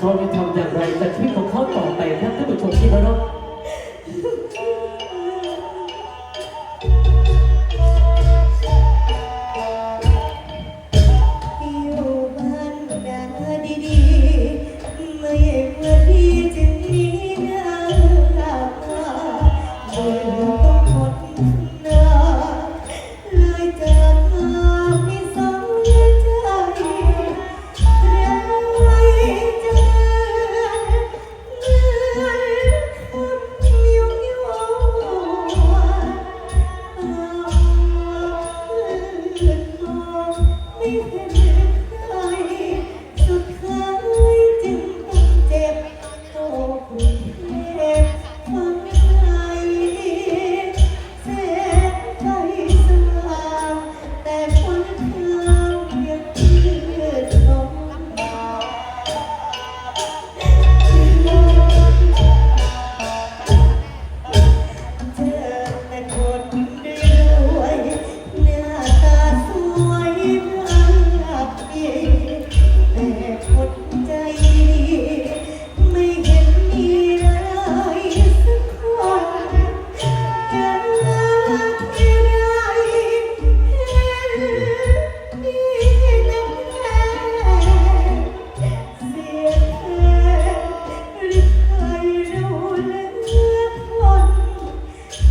เขาจะทำอย่างไรกับชีวิตของเขาต่อไปครับท่านผู้ชมที่เคารพ Música